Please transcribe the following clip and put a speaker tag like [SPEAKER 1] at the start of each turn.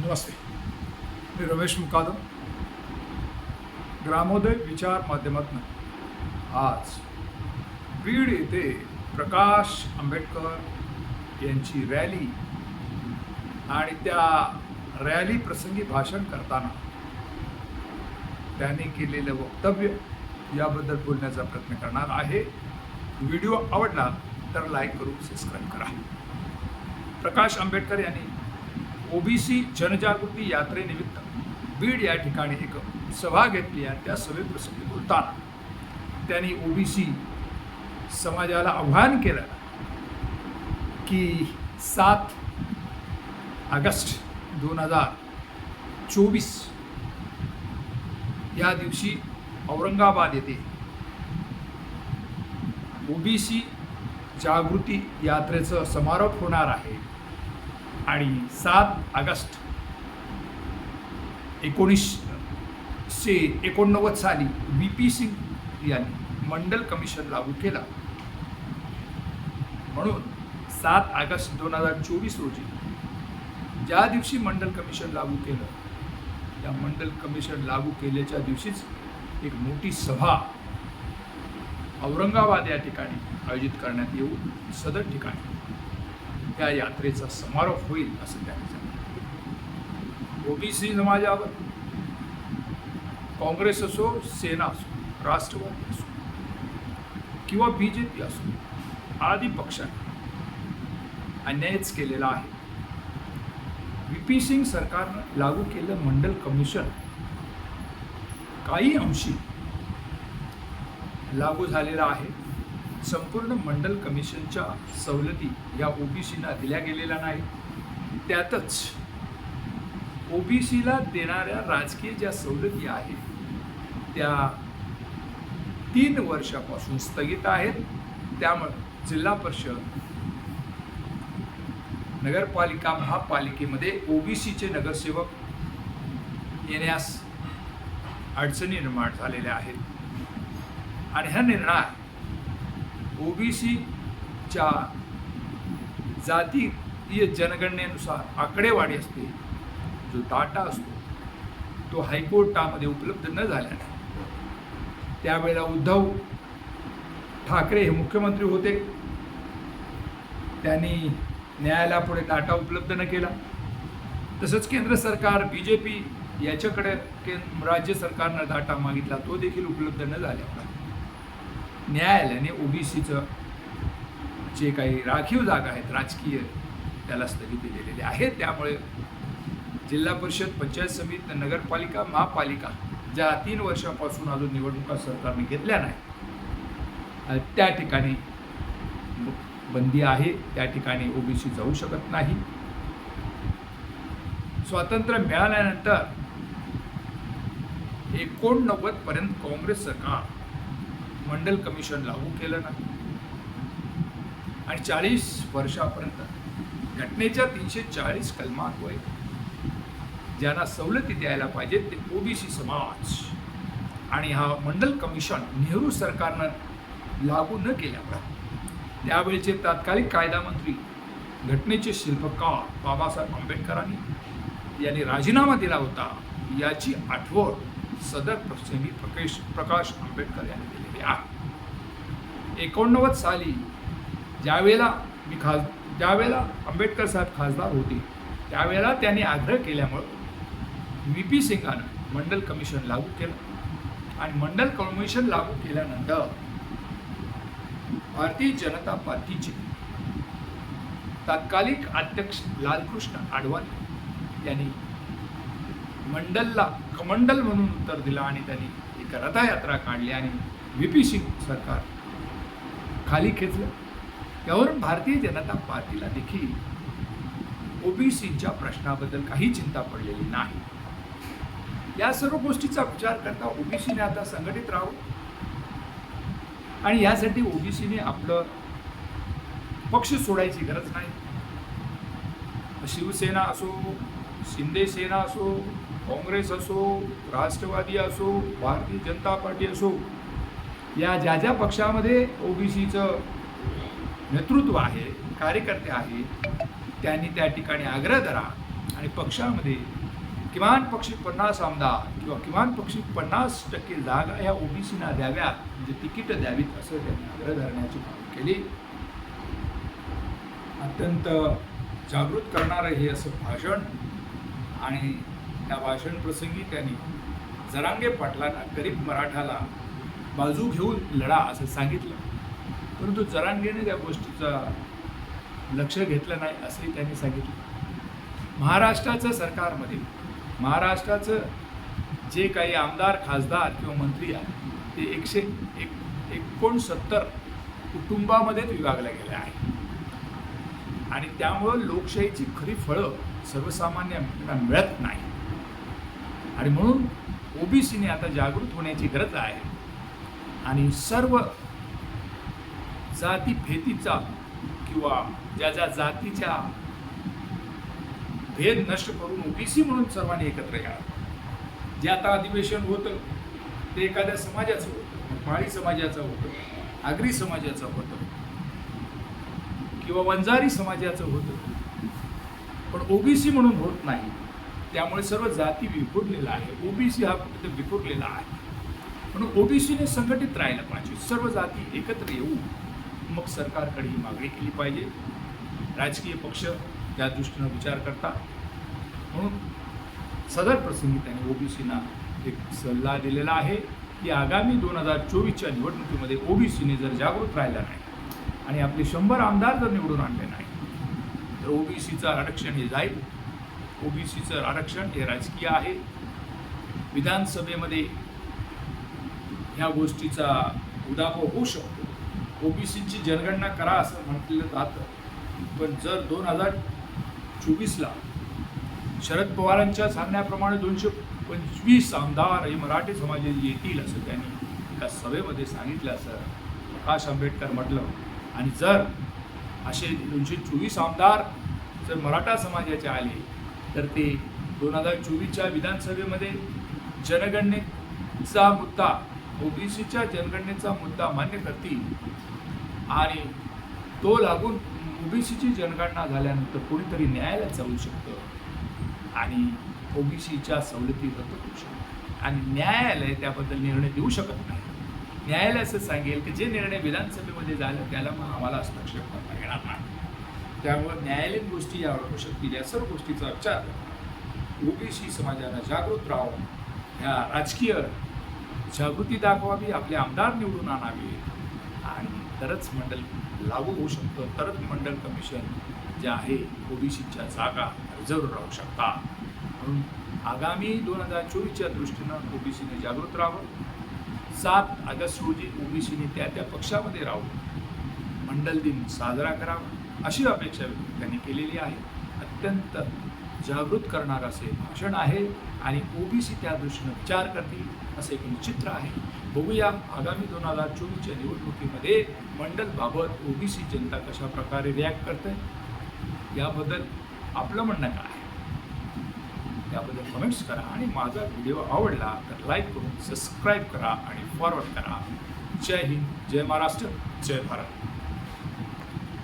[SPEAKER 1] नमस्ते. मी रमेश मुकादम. ग्रामोदय विचार माध्यमातून. आज बीड येथे प्रकाश आंबेडकर यांची रॅली आणि त्या रॅली प्रसंगी भाषण करताना त्यांनी केलेलं वक्तव्य याबद्दल बोलण्याचा प्रयत्न करणार आहे. व्हिडिओ आवडला तर लाईक करून सबस्क्राईब करा. प्रकाश आंबेडकर यांनी ओबीसी जनजागृती यात्रेनिमित्त बीड या ठिकाणी एक सभा घेतली आणि त्या सभेप्रसंगी बोलताना त्यांनी ओबीसी समाजाला आव्हान केलं की सात ऑगस्ट दोन हजार चोवीस या दिवशी औरंगाबाद येथे ओबीसी जागृती यात्रेचं समारोप होणार आहे. आणि सात ऑगस्ट एकोणीसशे एकोणनव्वद साली व्ही पी सिंग यांनी मंडल कमिशन लागू केला. म्हणून सात ऑगस्ट दोन हजार चोवीस रोजी ज्या दिवशी मंडल कमिशन लागू केलं त्या मंडल कमिशन लागू केल्याच्या दिवशीच एक मोठी सभा औरंगाबाद या ठिकाणी आयोजित करण्यात येऊन सदर ठिकाणी त्या यात्रेचा समारोप होईल असं त्यांनी सांगितलं. ओबीसी समाजावर काँग्रेस असो सेना असो राष्ट्रवादी असो किंवा बी जे पी असो आदी पक्षाने अन्यायच केलेला आहे. व्ही पी सिंग सरकारनं लागू केलं मंडल कमिशन काही अंशी लागू झालेला आहे. संपूर्ण मंडल कमिशनच्या सवलती या ओबीसीना दिल्या गेलेल्या नाहीत. त्यातच ओबीसीला देणाऱ्या राजकीय ज्या सवलती आहेत त्या तीन वर्षापासून स्थगित आहेत. त्यामुळे जिल्हा परिषद नगरपालिका महापालिकेमध्ये ओबीसीचे नगरसेवक येण्यास अडचणी निर्माण झालेल्या आहेत. आणि हा निर्णय ओबीसीच्या जातीय जनगणनेनुसार आकडेवाडी असते. जो डाटा असतो तो हायकोर्टामध्ये उपलब्ध न झाल्याने. त्यावेळेला उद्धव ठाकरे हे मुख्यमंत्री होते. त्यांनी न्यायालयापुढे डाटा उपलब्ध न केला. तसंच केंद्र सरकार बी जे पी याच्याकडे के राज्य सरकारनं डाटा मागितला तो देखील उपलब्ध न झाल्यामुळे. न्यायालयाने ओबीसीचं जे काही राखीव जागा आहेत राजकीय त्याला स्थगिती दिलेली आहे. त्यामुळे जिल्हा परिषद पंचायत समिती नगरपालिका महापालिका ज्या तीन वर्षापासून अजून निवडणुका सरकारने घेतल्या नाही त्या ठिकाणी बंदी आहे. त्या ठिकाणी ओबीसी जाऊ शकत नाही. स्वातंत्र्य मिळाल्यानंतर एकोणनव्वद पर्यंत काँग्रेस सरकार मंडल कमिशन लागू केलं नाही. आणि चाळीस वर्षापर्यंत घटनेच्या तीनशे चाळीस कलमान्वये ज्यांना सवलती द्यायला पाहिजेत ते ओबीसी समाज. आणि हा मंडल कमिशन नेहरू सरकारनं लागू न केल्यामुळे त्यावेळचे तात्कालिक कायदा मंत्री घटनेचे शिल्पकार बाबासाहेब आंबेडकरांनी यांनी राजीनामा दिला होता. याची आठवण सदर प्रसंगी प्रकाश प्रकाश आंबेडकर यांनी दिलेली आहे एकोणनव्वद साली ज्यावेळेला मी खास ज्यावेळेला आंबेडकर साहेब खासदार होते त्यावेळेला त्यांनी आग्रह केल्यामुळं व्ही. पी. सिंगानं मंडल कमिशन लागू केलं. आणि मंडल कमिशन लागू केल्यानंतर भारतीय जनता पार्टीचे तात्कालिक अध्यक्ष लालकृष्ण आडवाणी यांनी मंडलला कमंडल म्हणून उत्तर दिलं आणि त्यांनी एक रथयात्रा काढली आणि व्ही पी सिंग सरकार खाली खेचलं. यावरून भारतीय जनता पार्टीला देखील ओबीसीच्या प्रश्नाबद्दल काही चिंता पडलेली नाही. या सर्व गोष्टीचा विचार करता ओबीसीने आता संघटित राहावं. आणि यासाठी ओबीसीने आपलं पक्ष सोडायची गरज नाही. शिवसेना असो शिंदे सेना असो काँग्रेस असो राष्ट्रवादी असो भारतीय जनता पार्टी असो या ज्या ज्या पक्षामध्ये ओबीसीचं नेतृत्व आहे कार्यकर्ते आहेत त्यांनी त्या ठिकाणी आग्रह धरा आणि पक्षामध्ये किमान पक्षी पन्नास आमदार किंवा किमान पक्षी पन्नास टक्के जागा ह्या ओबीसीना द्याव्यात म्हणजे तिकीट द्यावीत असं त्यांनी आग्रह धरण्याची मागणी केली. अत्यंत जागृत करणारं हे असं भाषण आणि त्या भाषणप्रसंगी त्यांनी जरांगे पाटलांना गरीब मराठाला बाजू घेऊन लढा असं सांगितलं. परंतु जरांगेने त्या गोष्टीचा लक्ष घेतलं नाही असंही त्यांनी सांगितलं. महाराष्ट्राचं सरकारमध्ये महाराष्ट्राचं जे काही आमदार खासदार किंवा मंत्री आहेत ते एकशे एक एकोणसत्तर कुटुंबामध्येच विभागल्या गेले आहे आणि त्यामुळं लोकशाहीची खरी फळं सर्वसामान्यांना मिळत नाही. आणि म्हणून ओबीसीने आता जागृत होण्याची गरज आहे. आणि सर्व जाती फेतीचा किंवा ज्या ज्या जातीच्या भेद नष्ट करून ओबीसी म्हणून सर्वांनी एकत्र यावं. जे आता अधिवेशन होतं ते एखाद्या समाजाचं होतं माळी समाजाचं होतं आगरी समाजाचं होतं. किंवा वंजारी समाजाचं होतं पण ओबीसी म्हणून होत नाही. त्यामुळे सर्व जाती विखुरलेला आहे. ओबीसी हा कुठेतरी विखुरलेला आहे. म्हणून ओबीसीने संघटित राहायला पाहिजे. सर्व जाती एकत्र येऊन मग सरकारकडे ही मागणी केली पाहिजे. राजकीय पक्ष त्या दृष्टीनं विचार करतात. म्हणून सदर प्रसंगी त्यांनी ओबीसीना एक सल्ला दिलेला आहे की आगामी दोन हजार चोवीसच्या निवडणुकीमध्ये ओबीसीने जर जागृत राहिला नाही आणि आपले शंभर आमदार जर निवडून आणले नाही तर ओबीसीचं आरक्षण हे जाईल. ओबीसीचं आरक्षण हे राजकीय आहे. विधानसभेमध्ये ह्या गोष्टीचा उदाभव होऊ शकतो. ओबीसीची जनगणना करा असं म्हटलेलं जातं. पण जर दोन हजार चोवीसला शरद पवारांच्या सांगण्याप्रमाणे दोनशे पंचवीस आमदार हे मराठी समाजात येतील असं त्यांनी एका सभेमध्ये सांगितलं असं प्रकाश आंबेडकर म्हटलं आणि जर असे दोनशे चोवीस आमदार जर मराठा समाजाचे आले तर ते दोन हजार चोवीसच्या विधानसभेमध्ये जनगणनेचा मुद्दा ओबीसीच्या जनगणनेचा मुद्दा मान्य करतील. आणि तो लागून ओबीसीची जनगणना झाल्यानंतर कोणीतरी न्यायालयात जाऊ शकतं. आणि ओबीसीच्या सवलती रद्द करू शकतो आणि न्यायालय त्याबद्दल निर्णय देऊ शकत नाही. न्यायालय असं सांगेल की जे निर्णय विधानसभेमध्ये झालं त्याला मग आम्हाला हस्तक्षेप करता येणार नाही. त्यामुळे न्यायालयीन गोष्टी या होऊ शकतील या सर्व गोष्टीचा विचार ओबीसी समाजाला जागृत राहून ह्या राजकीय जागृती दाखवावी आपले आमदार निवडून आणावे. आणि तरच मंडल लागू होऊ शकतं. तरच मंडल कमिशन जे आहे ओबीसीच्या जागा रिझर्व राहू शकतात. म्हणून आगामी दोन हजार चोवीसच्या दृष्टीनं ओबीसीने जागृत राहावं. सात ऑगस्ट रोजी ओबीसीने त्या त्या पक्षामध्ये राहून मंडल दिन साजरा करावा अशी अपेक्षा त्यांनी केलेली आहे. अत्यंत जागृत करणारं असे भाषण आहे आणि ओबीसी त्या दृष्टीनं विचार करतील असे एक चित्र आहे. बघूया आगामी दोन हजार चोवीसच्या निवडणुकीमध्ये मंडलबाबत ओबीसी जनता कशा प्रकारे रिॲक्ट करते? याबद्दल आपलं म्हणणं काय त्याबद्दल कमेंट्स करा आणि माझा व्हिडिओ आवडला तर लाईक करून सबस्क्राईब करा आणि फॉरवर्ड करा. जय हिंद जय महाराष्ट्र जय भारत.